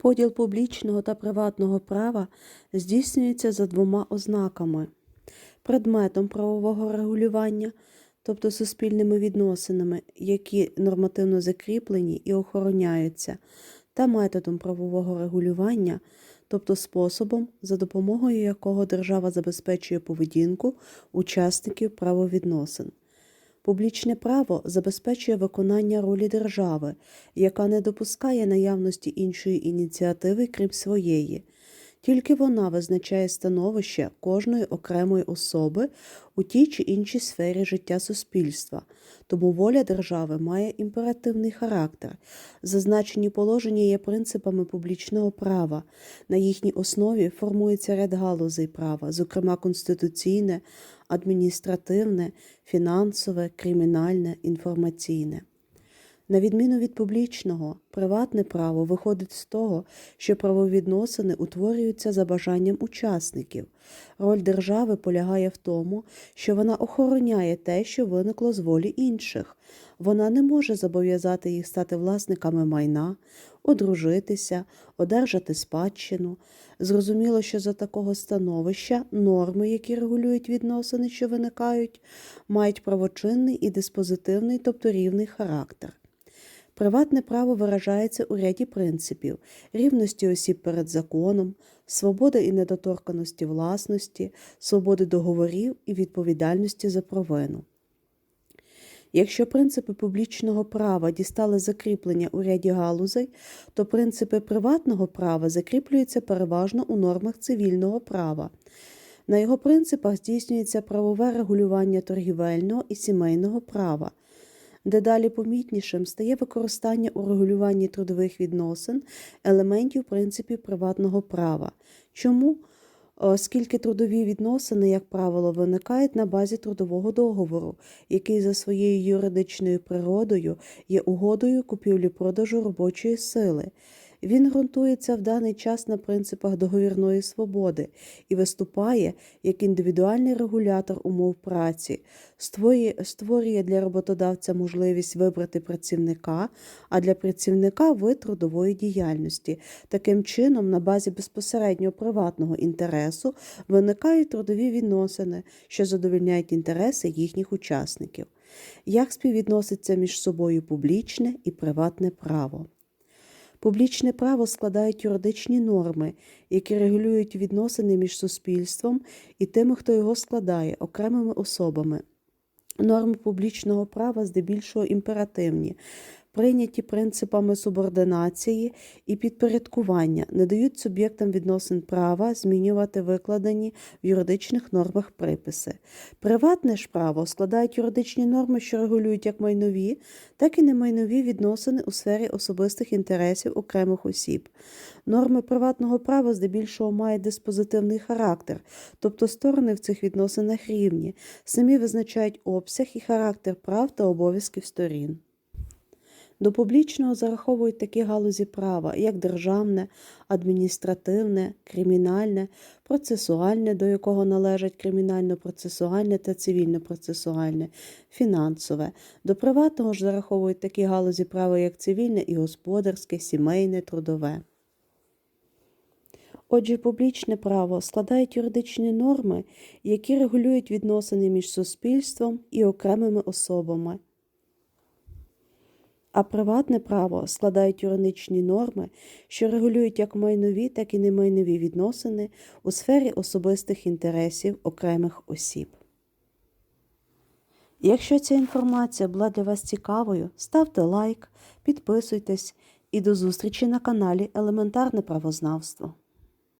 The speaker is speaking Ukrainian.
Поділ публічного та приватного права здійснюється за двома ознаками: предметом правового регулювання, тобто суспільними відносинами, які нормативно закріплені і охороняються, та методом правового регулювання, тобто способом, за допомогою якого держава забезпечує поведінку учасників правовідносин. Публічне право забезпечує виконання ролі держави, яка не допускає наявності іншої ініціативи, крім своєї. Тільки вона визначає становище кожної окремої особи у тій чи іншій сфері життя суспільства, тому воля держави має імперативний характер. Зазначені положення є принципами публічного права. На їхній основі формується ряд галузей права, зокрема конституційне, адміністративне, фінансове, кримінальне, інформаційне. На відміну від публічного, приватне право виходить з того, що правовідносини утворюються за бажанням учасників. Роль держави полягає в тому, що вона охороняє те, що виникло з волі інших. Вона не може зобов'язати їх стати власниками майна, одружитися, одержати спадщину. Зрозуміло, що за такого становища норми, які регулюють відносини, що виникають, мають правочинний і диспозитивний, тобто рівний характер. Приватне право виражається у ряді принципів рівності осіб перед законом, свободи і недоторканості власності, свободи договорів і відповідальності за провину. Якщо принципи публічного права дістали закріплення у ряді галузей, то принципи приватного права закріплюються переважно у нормах цивільного права. На його принципах здійснюється правове регулювання торгівельного і сімейного права. Дедалі помітнішим стає використання у регулюванні трудових відносин елементів принципів приватного права. Чому? Оскільки трудові відносини, як правило, виникають на базі трудового договору, який за своєю юридичною природою є угодою купівлі-продажу робочої сили. Він ґрунтується в даний час на принципах договірної свободи і виступає як індивідуальний регулятор умов праці, створює, для роботодавця можливість вибрати працівника, а для працівника вид трудової діяльності. Таким чином, на базі безпосередньо приватного інтересу виникають трудові відносини, що задовольняють інтереси їхніх учасників. Як співвідноситься між собою публічне і приватне право? Публічне право складають юридичні норми, які регулюють відносини між суспільством і тими, хто його складає, окремими особами. Норми публічного права здебільшого імперативні, прийняті принципами субординації і підпорядкування, не дають суб'єктам відносин права змінювати викладені в юридичних нормах приписи. Приватне ж право складають юридичні норми, що регулюють як майнові, так і немайнові відносини у сфері особистих інтересів окремих осіб. Норми приватного права здебільшого мають диспозитивний характер, тобто сторони в цих відносинах рівні, самі визначають обсяг і характер прав та обов'язків сторін. До публічного зараховують такі галузі права, як державне, адміністративне, кримінальне, процесуальне, до якого належать кримінально-процесуальне та цивільно-процесуальне, фінансове. До приватного ж зараховують такі галузі права, як цивільне і господарське, сімейне, трудове. Отже, публічне право складають юридичні норми, які регулюють відносини між суспільством і окремими особами а приватне право складають юридичні норми, що регулюють як майнові, так і немайнові відносини у сфері особистих інтересів окремих осіб. Якщо ця інформація була для вас цікавою, ставте лайк, підписуйтесь і до зустрічі на каналі Елементарне правознавство.